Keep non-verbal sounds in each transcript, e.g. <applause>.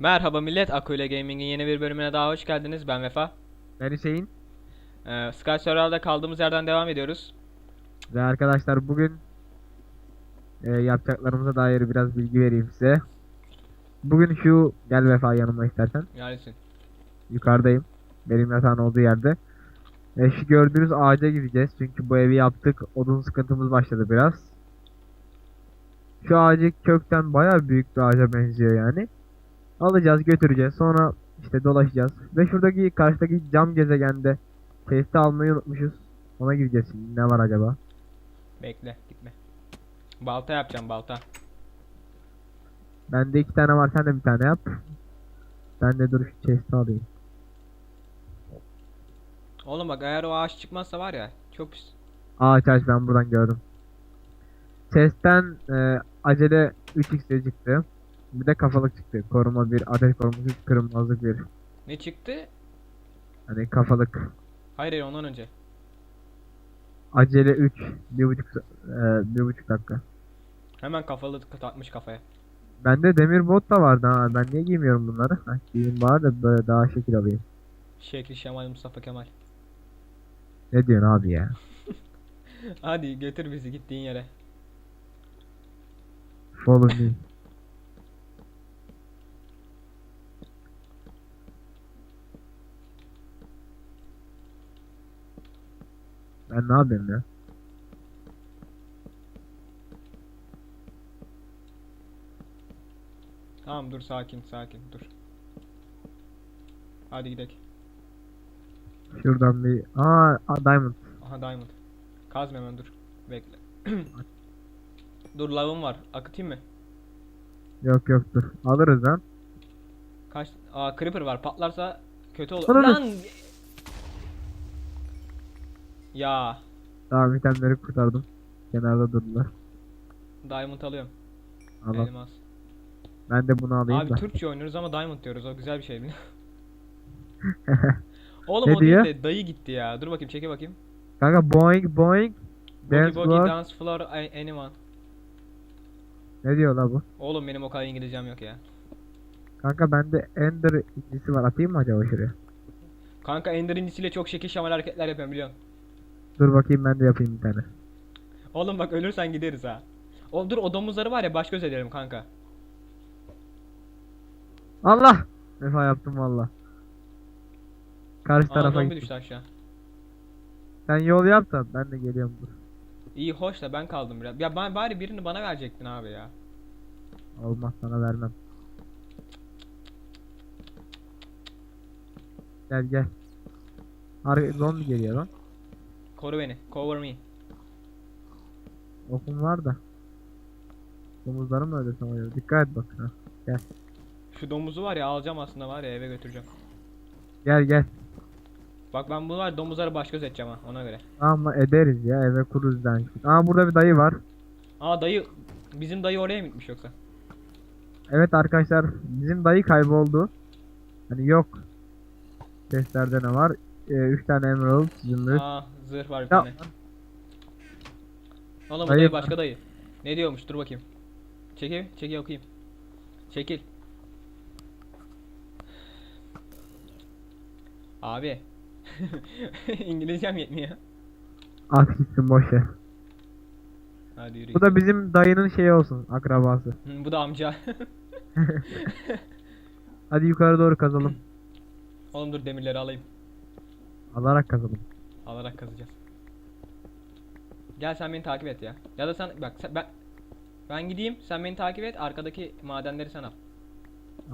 Merhaba millet, Akule Gaming'in yeni bir bölümüne daha hoş geldiniz. Ben Vefa. Ben Hüseyin Ee, Sky Survival'da kaldığımız yerden devam ediyoruz. ve arkadaşlar bugün e, yapacaklarımıza dair biraz bilgi vereyim size. Bugün şu gel Vefa yanıma istersen. Neredesin? Yukarıdayım. Benim yatağın olduğu yerde. E, şu gördüğünüz ağaca gideceğiz. Çünkü bu evi yaptık. Odun sıkıntımız başladı biraz. Şu ağacı kökten bayağı büyük bir ağaca benziyor yani. Alacağız götüreceğiz. Sonra işte dolaşacağız. Ve şuradaki karşıdaki cam gezegende testi almayı unutmuşuz. Ona gideceğiz şimdi. Ne var acaba? Bekle, gitme. Balta yapacağım, balta. Bende iki tane var. Sen de bir tane yap. Ben de dur şu chest'i alayım. Oğlum bak eğer o ağaç çıkmazsa var ya, çok pis. Ağaç ağaç ben buradan gördüm. Chest'ten e, acele 3x çıktı. Bir de kafalık çıktı. Koruma bir, ateş koruması kırılmazlık bir. Ne çıktı? Hani kafalık. Hayır hayır ondan önce. Acele 3. Bir buçuk, sa- e, bir buçuk dakika. Hemen kafalı takmış kafaya. Bende demir bot da vardı ha. Ben niye giymiyorum bunları? Ha, giyeyim bari de böyle daha şekil alayım. Şekli Şemal Mustafa Kemal. Ne diyorsun abi ya? <laughs> Hadi götür bizi gittiğin yere. Follow me. Ben ne yapayım ya? Tamam dur sakin sakin dur. Hadi gidelim. Şuradan bir... Aa, aa diamond. Aha diamond. Kazma hemen dur. Bekle. <clears throat> dur lavım var. Akıtayım mı? Yok yok dur. Alırız lan. Kaç? Aa creeper var. Patlarsa kötü olur. Ananı- Lan! Ya, Tamam itemleri kurtardım. Kenarda durdular. diamond alıyorum. Al al. Elmas. Ben de bunu alayım Abi da. Türkçe oynuyoruz ama diamond diyoruz. O güzel bir şey biliyor <laughs> Oğlum Ne o diyor? de dayı gitti ya. Dur bakayım çeke bakayım. Kanka boing boing. Dance boogie floor. dance floor anyone. Ne diyor la bu? Oğlum benim o kadar İngilizcem yok ya. Kanka bende ender incisi var. Atayım mı acaba şuraya? Kanka Ender incisiyle çok şekil şamal hareketler yapıyorum biliyorsun. Dur bakayım ben de yapayım bir tane. Oğlum bak ölürsen gideriz ha. O dur o domuzları var ya baş göz edelim kanka. Allah! Vefa yaptım valla. Karşı Aa tarafa zombi gittim. düştü aşağı. Sen yol yap da ben de geliyorum dur. İyi hoş da ben kaldım biraz. Ya ben bari birini bana verecektin abi ya. Olmaz sana vermem. Gel gel. Ar zombi geliyor lan. Koru beni. Cover me. Okum var da. Domuzları mı öldürsem acaba? Dikkat et bak. Ha. Şu domuzu var ya alacağım aslında var ya eve götüreceğim. Gel gel. Bak ben bunu var domuzları baş göz edeceğim ha ona göre. Ama ederiz ya eve kururuz yani. Aa burada bir dayı var. Aa dayı bizim dayı oraya mı gitmiş yoksa? Evet arkadaşlar bizim dayı kayboldu. Hani yok. Testlerde ne var? 3 tane emerald, zümrüt. Aa zırh var bir tane. Oğlum bu Dayı başka dayı. Ne diyormuş dur bakayım. Çekil, çekil okuyayım. Çekil. Abi. <laughs> İngilizcem yetmiyor. at gitsin boş ver. Hadi yürü. Bu da bizim dayının şeyi olsun akrabası. Hı, Bu da amca. <laughs> Hadi yukarı doğru kazalım. Oğlum dur demirleri alayım. Alarak kazalım. Alarak kazacağız. Gel sen beni takip et ya. Ya da sen bak sen, ben ben gideyim sen beni takip et arkadaki madenleri sen al.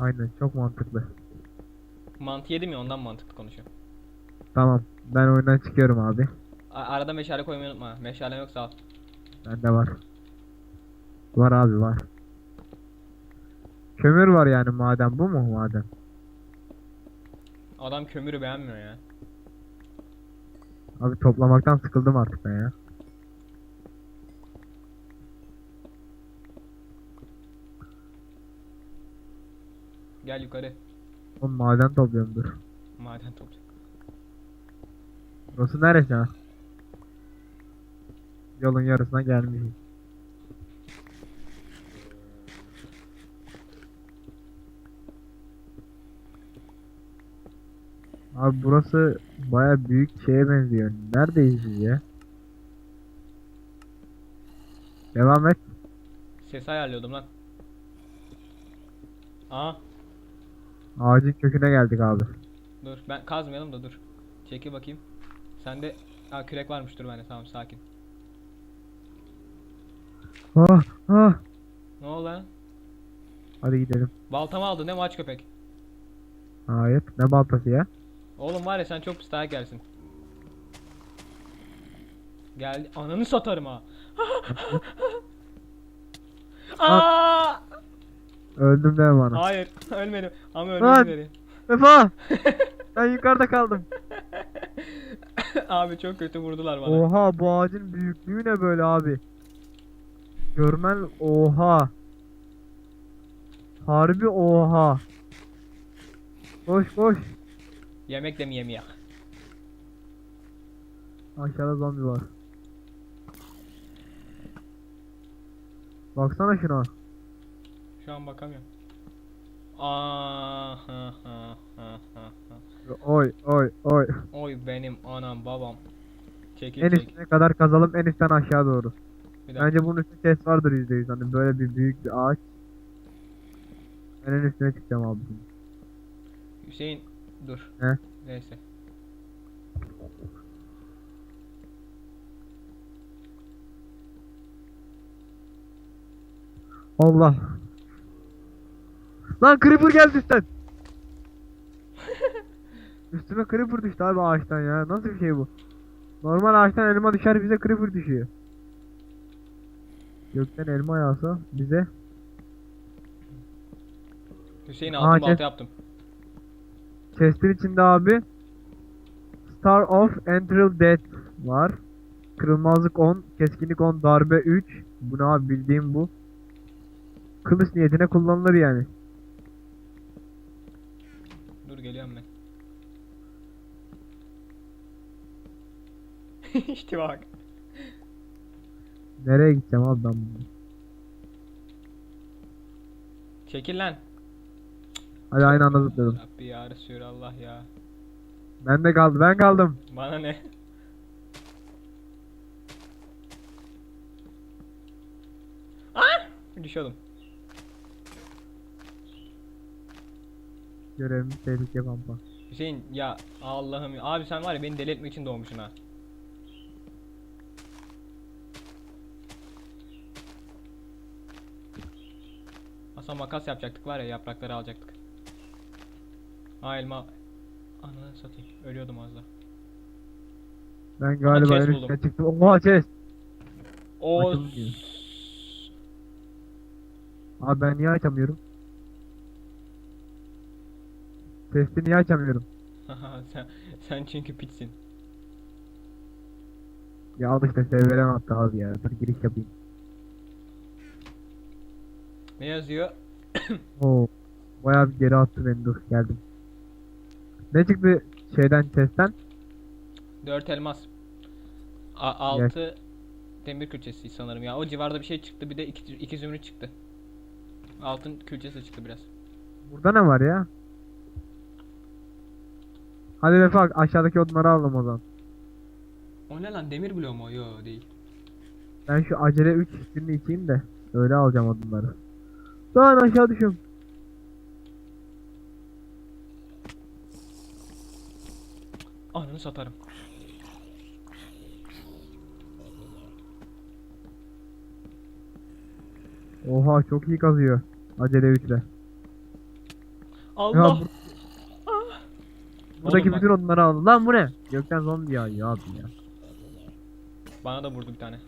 Aynen çok mantıklı. Mantı yedim ya ondan mantıklı konuşuyorum. Tamam ben oyundan çıkıyorum abi. A- arada meşale koymayı unutma. Meşale yoksa al. Bende var. Var abi var. Kömür var yani maden bu mu maden? Adam kömürü beğenmiyor ya. Abi toplamaktan sıkıldım artık ben ya. Gel yukarı. Oğlum maden topluyorum dur. Maden topla. Burası neresi ha? Yolun yarısına gelmişiz. Abi burası baya büyük şeye benziyor. Neredeyiz biz ya? Devam et. Ses ayarlıyordum lan. Aa Ağacın köküne geldik abi. dur ben kazmayalım da dur. Çekil bakayım. Sende Aa, kürek varmış dur bende tamam sakin. Ah ah. Ne oldu lan? Hadi gidelim. Baltamı aldın değil mi aç köpek? Hayır. Ne baltası ya? Oğlum var ya sen çok pis dayak yersin. Geldi. Ananı satarım ha. <laughs> Aa! Öldüm deme bana. Hayır, <laughs> ölmedim. Ama Lan! dedi. Vefa! <laughs> ben yukarıda kaldım. Abi çok kötü vurdular bana. Oha bu ağacın büyüklüğü ne böyle abi? Görmen oha. Harbi oha. Koş koş. Yemek de mi yemeyek? Aşağıda zombi var. Baksana şuna. Şu an bakamıyorum. Aa, ha, ha, ha, ha, ha. Oy oy oy. Oy benim anam babam. Çekil En çekil. üstüne kadar kazalım en üstten aşağı doğru. Bir dakika. Bence bunun üstünde ses vardır %100 hani böyle bir büyük bir ağaç. Ben en üstüne çıkacağım abi. Hüseyin dur. He? Neyse. Allah. Lan creeper geldi üstten. <laughs> Üstüme creeper düştü abi ağaçtan ya. Nasıl bir şey bu? Normal ağaçtan elma düşer bize creeper düşüyor. Gökten elma yağsa bize. Hüseyin kes- balta yaptım. Chest'in içinde abi Star of Entral Death var. Kırılmazlık 10, keskinlik 10, darbe 3. Bu ne abi bildiğim bu. Kılıç niyetine kullanılır yani. Dur geliyorum ben. <laughs> işte bak. Nereye gideceğim abi ben bunu? Çekil lan. Hadi aynı anda zıplayalım. Rabbi ya Resulallah ya. Ben de kaldım. Ben kaldım. Bana ne? Ah! Düşüyordum. Görevimiz tehlike pampa. Hüseyin ya Allah'ım ya. Abi sen var ya beni deli etmek için doğmuşsun ha. Aslında makas yapacaktık var ya yaprakları alacaktık. Aa elma. Ananı satayım. Ölüyordum az daha. Ben galiba chest buldum. çıktım. Oha chest. O Açıldı. Abi ben niye açamıyorum? Chest'i niye açamıyorum? sen, sen çünkü pitsin. Ya al işte severem attı abi ya. Dur giriş yapayım. Ne yazıyor? Oo. Bayağı bir geri attı beni dur geldim. Ne çıktı şeyden chest'ten? 4 elmas. A 6 demir külçesi sanırım ya. O civarda bir şey çıktı. Bir de 2 iki zümrüt çıktı. Altın külçesi çıktı biraz. Burada ne var ya? Hadi Vefa aşağıdaki odunları alalım o zaman. O ne lan demir bloğu mu? Yo değil. Ben şu acele 3 üstünü içeyim de öyle alacağım odunları. Lan aşağı düşüyorum. Ananı satarım. Oha çok iyi kazıyor. Acele 3 ile. Ya Allah. bu- buradaki Oğlum bak. bütün odunları aldım. Lan bu ne? Gökten zombi yağıyor abi ya. Bana da vurdu bir tane.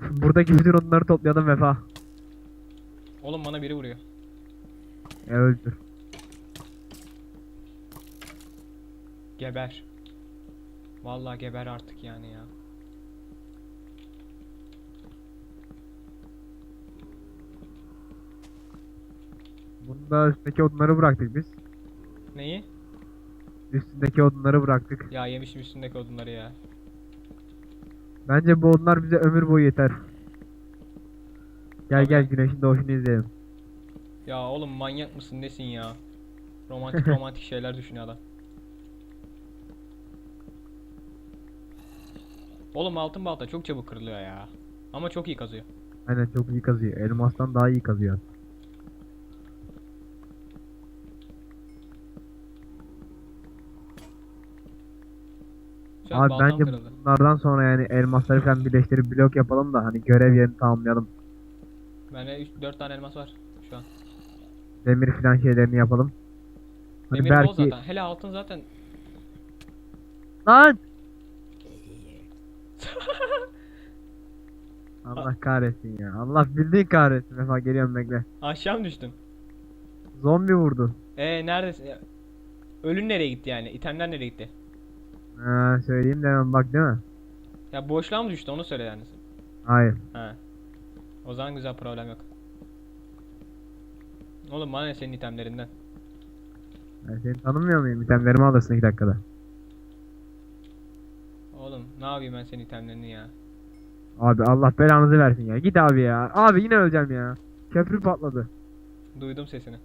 <laughs> Buradaki bütün odunları toplayalım Vefa. Oğlum bana biri vuruyor. E öldür. Geber. Vallahi geber artık yani ya. Bunda üstündeki odunları bıraktık biz. Neyi? Üstündeki odunları bıraktık. Ya yemişim üstündeki odunları ya. Bence bu odunlar bize ömür boyu yeter. Gel Abi. gel güneşin doğuşunu izleyelim. Ya oğlum manyak mısın nesin ya? Romantik <laughs> romantik şeyler düşünüyor adam. Oğlum altın balta çok çabuk kırılıyor ya. Ama çok iyi kazıyor. Aynen çok iyi kazıyor. Elmastan daha iyi kazıyor. Şu Abi bence kırıldı. bunlardan sonra yani elmasları falan birleştirip blok yapalım da hani görev yerini tamamlayalım. Bende 4 tane elmas var şu an. Demir falan şeylerini yapalım. Hani Demir bol belki... zaten. Hele altın zaten. Lan! Allah kahretsin ya. Allah bildiğin kahretsin. Vefa geliyorum bekle. Aşağı mı düştün? Zombi vurdu. Ee neredesin? Ölün nereye gitti yani? İtemler nereye gitti? Ha, söyleyeyim de hemen bak değil mi? Ya boşluğa mı düştü onu söyle yani. Hayır. He. O zaman güzel problem yok. Oğlum bana ne senin itemlerinden? Ben seni tanımıyor muyum? İtemlerimi alırsın iki dakikada. Oğlum ne yapayım ben senin itemlerini ya? Abi Allah belanızı versin ya. Git abi ya. Abi yine öleceğim ya. Köprü patladı. Duydum sesini.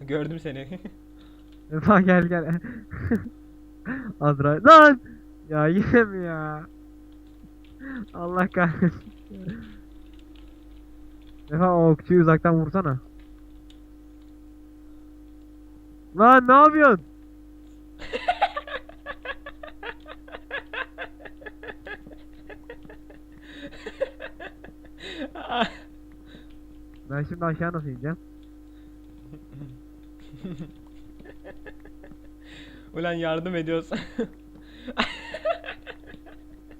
Gördüm seni. <laughs> Vefa gel gel. <laughs> Azra. Lan! Ya yine mi ya? Allah kahretsin. Vefa o okçuyu uzaktan vursana. Lan ne yapıyorsun? <laughs> Ben şimdi aşağı nasıl ineceğim? <laughs> Ulan yardım ediyorsun. <laughs>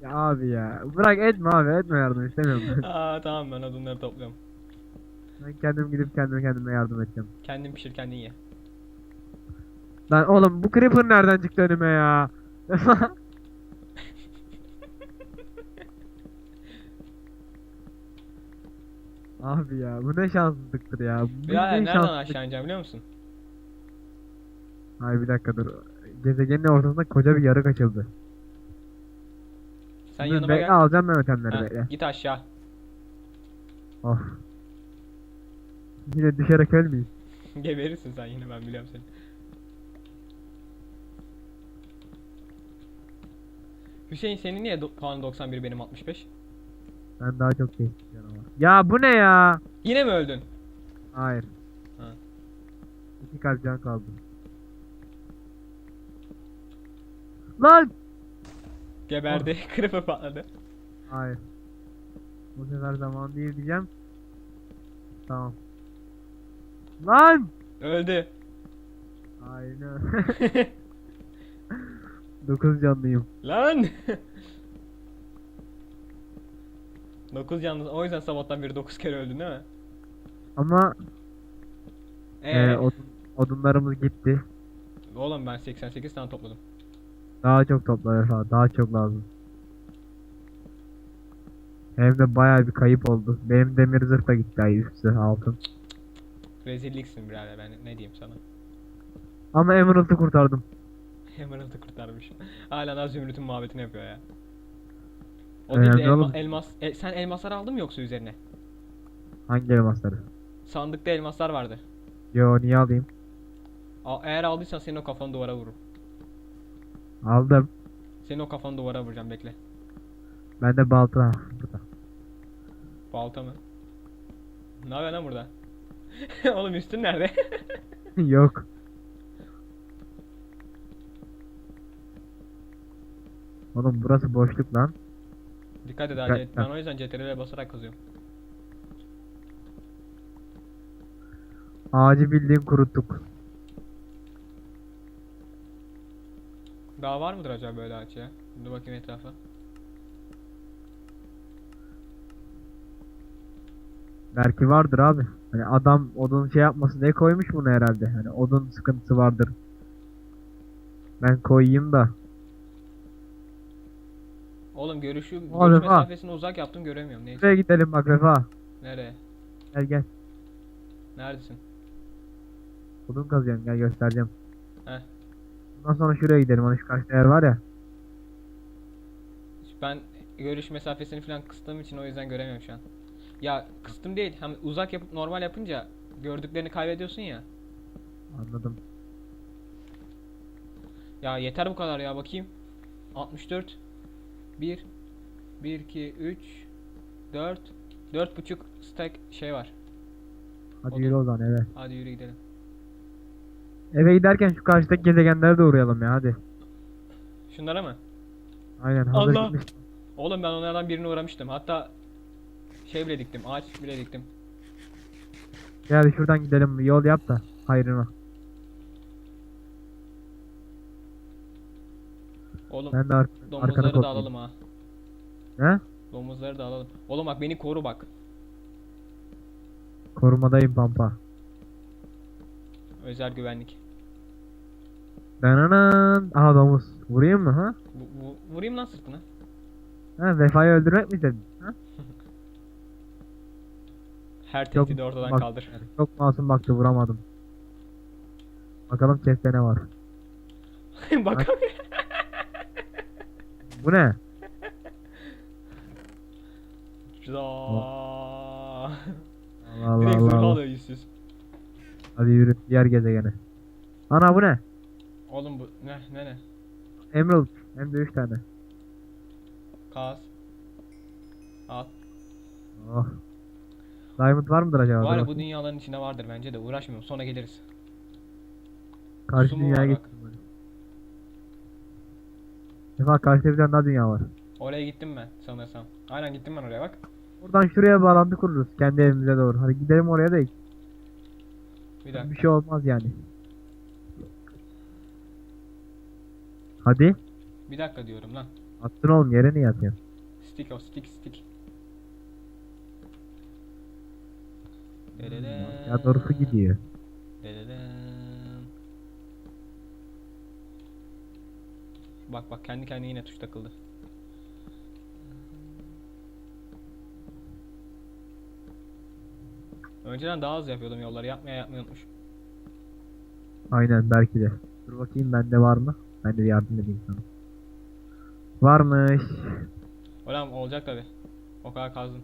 Ya abi ya. Bırak etme abi etme yardım istemiyorum. <laughs> Aa tamam ben odunları topluyorum. ben kendim gidip kendime kendime yardım edeceğim. Kendin pişir kendin ye. Lan oğlum bu creeper nereden çıktı önüme ya? Abi ya bu ne şanssızlıktır ya. Bu Ya ne nereden şanssızlık- aşağı ineceğim biliyor musun? Hayır bir dakika dur. Gezegenin ortasında koca bir yarık açıldı. Sen Dur, yanıma bekle, gel. alacağım ben ötemleri Ha, bekle. git aşağı. Of. Yine düşerek ölmeyeyim. <laughs> Geberirsin sen yine ben biliyorum seni. Hüseyin senin niye puanı 91 benim 65? Ben daha çok istiyorum ama. Ya bu ne ya? Yine mi öldün? Hayır. Ha. İki kalp can kaldı. Lan! Geberdi. <laughs> Creeper patladı. Hayır. Bu sefer zaman değil diyeceğim. Tamam. Lan! Öldü. Aynen. <laughs> 9 canlıyım. Lan! <laughs> 9 yalnız o yüzden sabahtan beri 9 kere öldün değil mi? Ama Ee, e, odun, odunlarımız gitti. oğlum ben 88 tane topladım. Daha çok topla Vefa. Daha çok lazım. Hem de bayağı bir kayıp oldu. Benim demir zırh da gitti ay üstü altın. Rezilliksin birader ben ne diyeyim sana. Ama Emerald'ı kurtardım. <laughs> Emerald'ı kurtarmış. Hala daha Zümrüt'ün muhabbetini yapıyor ya. O değil de elma- oğlum. elmas. e, sen elmaslar aldın mı yoksa üzerine? Hangi elmasları? Sandıkta elmaslar vardı. Yo niye alayım? A- eğer aldıysan senin o kafanı duvara vururum. Aldım. Senin o kafanı duvara vuracağım bekle. Bende balta burada. Balta mı? Ne yapıyorsun lan burada? <laughs> Oğlum üstün nerede? <laughs> Yok. Oğlum burası boşluk lan. Dikkat et acele et. Ben o yüzden CTRL'e basarak kazıyorum. Ağacı bildiğin kuruttuk. Daha var mıdır acaba böyle ağaç ya? Dur bakayım etrafa. Belki vardır abi. Hani adam odun şey yapmasın diye koymuş bunu herhalde. Hani odun sıkıntısı vardır. Ben koyayım da. Oğlum görüşü, görüş Oğlum, mesafesini uzak yaptım göremiyorum. Neyse. Şuraya gidelim bak Vefa. Nereye? Gel gel. Neredesin? Odun kazıyorum gel göstereceğim. Heh. Bundan sonra şuraya gidelim. Hani şu karşıda yer var ya. Ben görüş mesafesini falan kıstığım için o yüzden göremiyorum şu an. Ya kıstım değil. Hem uzak yapıp normal yapınca gördüklerini kaybediyorsun ya. Anladım. Ya yeter bu kadar ya bakayım. 64 1 1 2 3 4 4 buçuk stack şey var. Hadi Oldu. yürü o zaman eve. Hadi yürü gidelim. Eve giderken şu karşıdaki gezegenlere de uğrayalım ya hadi. Şunlara mı? Aynen hazır Allah! gitmiş. Oğlum ben onlardan birine uğramıştım. Hatta şey bile diktim. Ağaç bile diktim. Gel şuradan gidelim yol yap da hayrına. Oğlum Ben de ar domuzları da alalım ha. He? Domuzları da alalım. Oğlum bak beni koru bak. Korumadayım pampa. Özel güvenlik. Dananan. Aha domuz. Vurayım mı ha? Bu- vurayım lan sırtına. Ha vefayı öldürmek mi istedin? Ha? <laughs> Her tehdidi ortadan bak- kaldır. Çok masum baktı vuramadım. Bakalım chest'te ne var. <laughs> bak. Bu ne? Za. Allah Direkt Allah zırh Allah. alıyor yüzsüz. Hadi yürü diğer gezegene. Ana bu ne? Oğlum bu ne ne ne? Emerald. Hem de 3 tane. Kaz. Al. Oh. Diamond var mıdır acaba? Var Dur ya bu bakayım. dünyaların içinde vardır bence de uğraşmıyorum sonra geliriz. Karşı su mu dünyaya var böyle. Defa karşıda bir tane daha dünya var. Oraya gittim ben sanırsam. Aynen gittim ben oraya bak. Buradan şuraya bağlantı kururuz. Kendi evimize doğru. Hadi gidelim oraya da Bir dakika. bir şey olmaz yani. Hadi. Bir dakika diyorum lan. Attın oğlum yere niye atıyorsun? Stick o stick stick. Dededen. Ya doğrusu gidiyor. Dededen. Bak bak kendi kendine yine tuş takıldı. Önceden daha hızlı yapıyordum yolları. Yapmaya yapmayı unutmuşum. Aynen belki de. Dur bakayım bende var mı? Ben de yardım edeyim sana. Varmış. Ulan olacak tabi. O kadar kazdın.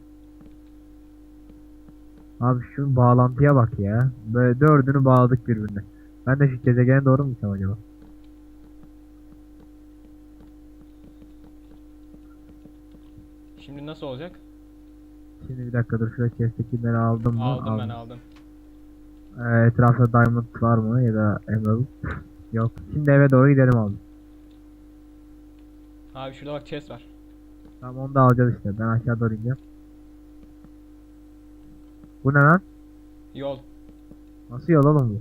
Abi şu bağlantıya bak ya. Böyle dördünü bağladık birbirine. Ben de şu gezegene doğru mu gitsem acaba? Şimdi nasıl olacak? Şimdi bir dakika dur şuraya chest'tekileri aldım mı? Aldım ben Aldım. aldım. Ee, etrafta diamond var mı ya da emerald? Yok. Şimdi eve doğru gidelim abi. Abi şurada bak chest var. Tamam onu da alacağız işte. Ben aşağı doğru ineceğim. Bu ne lan? Yol. Nasıl yol oğlum bu?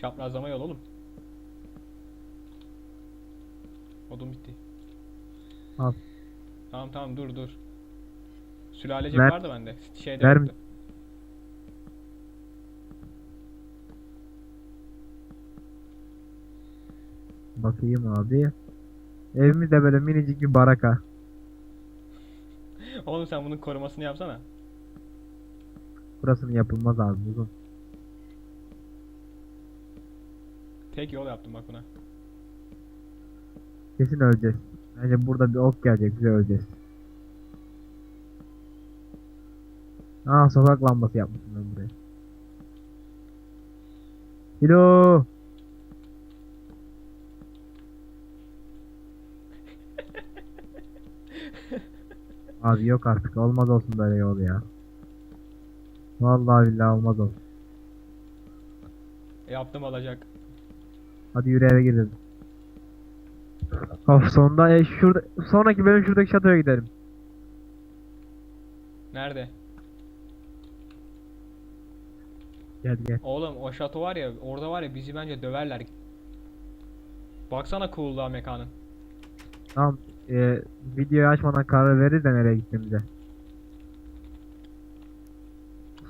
Çaprazlama yol oğlum. Odun bitti. Al. Tamam tamam dur dur. Sülalecek Ver. vardı bende. Şeyde Ver yoktu. Bakayım abi. Evimiz de böyle minicik bir baraka. <laughs> Oğlum sen bunun korumasını yapsana. Burasının yapılmaz abi uzun. Tek yol yaptım bak buna. Kesin öleceğiz. Bence burada bir ok gelecek bize öleceğiz. Aa sokak lambası yapmışım ben buraya. Hilo. <laughs> Abi yok artık olmaz olsun böyle yol ya. Vallahi billahi olmaz olsun. Yaptım olacak. Hadi yürü eve gidelim. Of sonunda e, şurada sonraki bölüm şuradaki şatoya gidelim. Nerede? Gel gel. Oğlum o şato var ya orada var ya bizi bence döverler. Baksana cool'luğa mekanın. Tamam. E, videoyu açmadan karar veririz de nereye gittiğimize.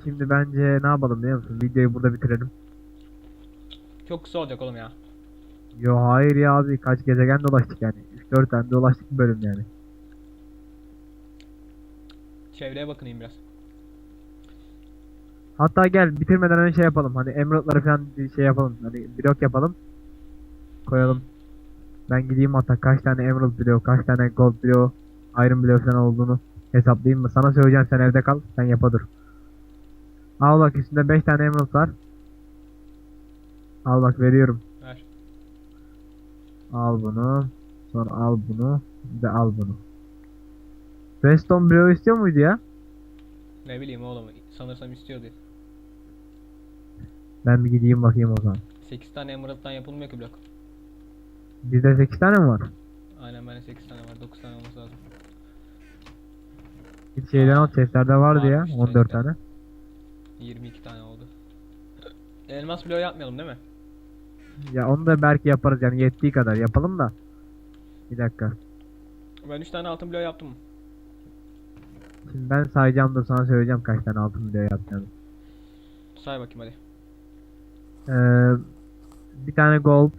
Şimdi bence ne yapalım biliyor musun? Videoyu burada bitirelim. Çok kısa olacak oğlum ya. Yo hayır ya abi kaç gezegen dolaştık yani. 3-4 tane dolaştık bir bölüm yani. Çevreye bakınayım biraz. Hatta gel bitirmeden önce şey yapalım. Hani emerald'ları falan bir şey yapalım. Hani blok yapalım. Koyalım. Ben gideyim hatta kaç tane emerald blok, kaç tane gold blok, iron blok falan olduğunu hesaplayayım mı? Sana söyleyeceğim sen evde kal. Sen yapa dur. Al bak üstünde 5 tane emerald var. Al bak veriyorum. Al bunu. Sonra al bunu. Bir de al bunu. Redstone bloğu istiyor muydu ya? Ne bileyim oğlum. Sanırsam istiyordu. Ben bir gideyim bakayım o zaman. 8 tane emerald'dan yapılmıyor ki blok. Bizde 8 tane mi var? Aynen bende 8 tane var. 9 tane olması lazım. Bir şeyden al chestlerde vardı ya. Varmış 14 chest'te. tane. 22 tane oldu. Elmas bloğu yapmayalım değil mi? Ya onu da belki yaparız yani yettiği kadar yapalım da. Bir dakika. Ben 3 tane altın bloğu yaptım. Şimdi ben sayacağım dur sana söyleyeceğim kaç tane altın video yapacağım. Say bakayım hadi. Ee, bir tane gold.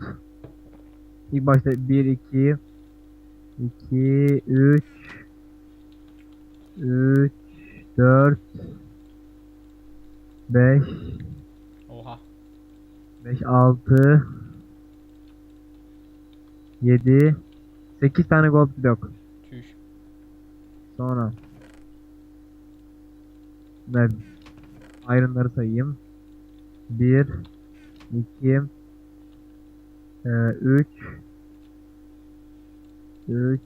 İlk başta 1 2 2 3 3 4 5 Oha. 5 6 7 8 tane gold blok. Çüş. Sonra ben iron'ları sayayım. 1 2 3 3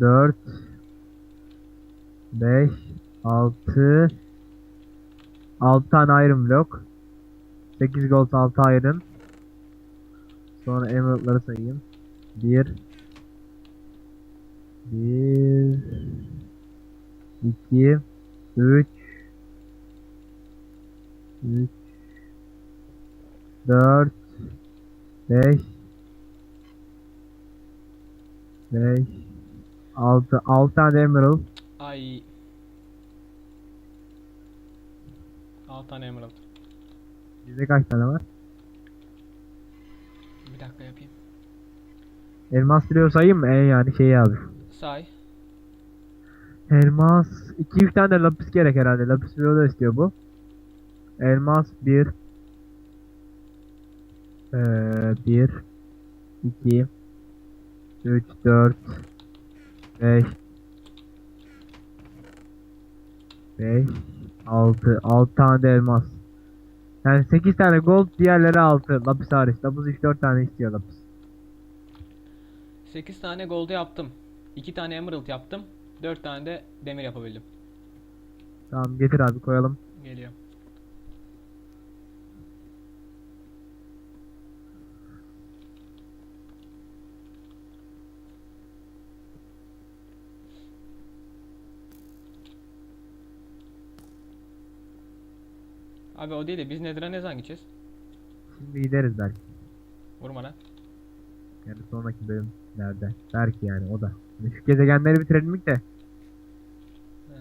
4 5 6 6 tane iron block. 8 gold 6 iron. Sonra emerald'ları sayayım. 1 1 2 3 3 4 5 5 6 6 tane emerald. Ay. 6 tane emerald. Bizde kaç tane var? Bir dakika yapayım. Elmas biliyor sayayım mı? E yani şey abi. Say. Elmas 2-3 tane de lapis gerek herhalde. Lapis biliyor da istiyor bu. Elmas 1 ee, 1 2 3 4 5 5 6 6 tane de elmas. Yani 8 tane gold, diğerleri 6 lapis hariç. Lapis 3-4 tane istiyor lapis. 8 tane gold yaptım. 2 tane emerald yaptım. 4 tane de demir yapabildim. Tamam getir abi koyalım. Geliyor. Abi o değil de biz Nether'a ne zaman gideceğiz? Şimdi gideriz belki. Vurma lan. Yani sonraki bölümlerde. Belki yani o da. Yani Şu gezegenleri bitirelim ilk de. Ee,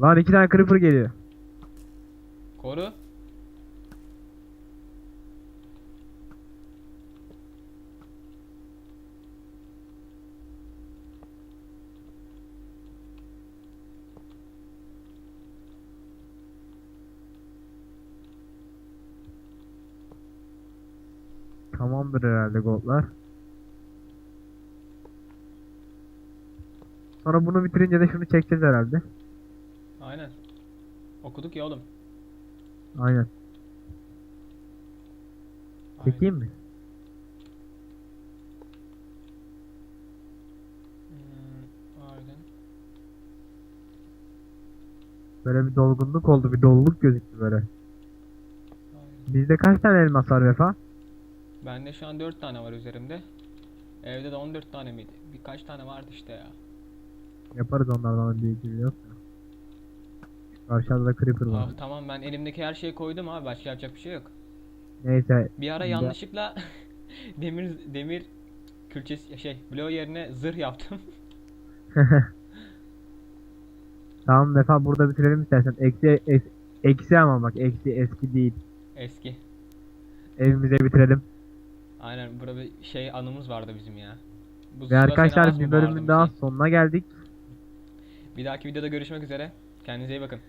Lan iki tane creeper geliyor. koru. Tamamdır herhalde goldlar. Sonra bunu bitirince de şunu çekeceğiz herhalde. Aynen. Okuduk ya oğlum. Aynen. Aynen. Çekeyim mi? Hmm, aynen. Böyle bir dolgunluk oldu. Bir doluluk gözüktü böyle. Aynen. Bizde kaç tane elmas var Vefa? Bende şu an 4 tane var üzerimde. Evde de 14 tane miydi? Birkaç tane vardı işte ya. Yaparız onlardan bir iki yok. Şu Aşağıda da creeper var. Ah tamam ben elimdeki her şeyi koydum abi başka yapacak bir şey yok. Neyse. Bir ara Ya- yanlışlıkla <laughs> demir demir külçesi şey bloğu yerine zırh yaptım. <laughs> Tamam Vefa burada bitirelim istersen. Eksi, es- eksi ama bak eksi eski değil. Eski. Evimize bitirelim. Aynen burada bir şey anımız vardı bizim ya. Bu Ve arkadaşlar bir bölümün daha sonuna geldik. Bir dahaki videoda görüşmek üzere. Kendinize iyi bakın.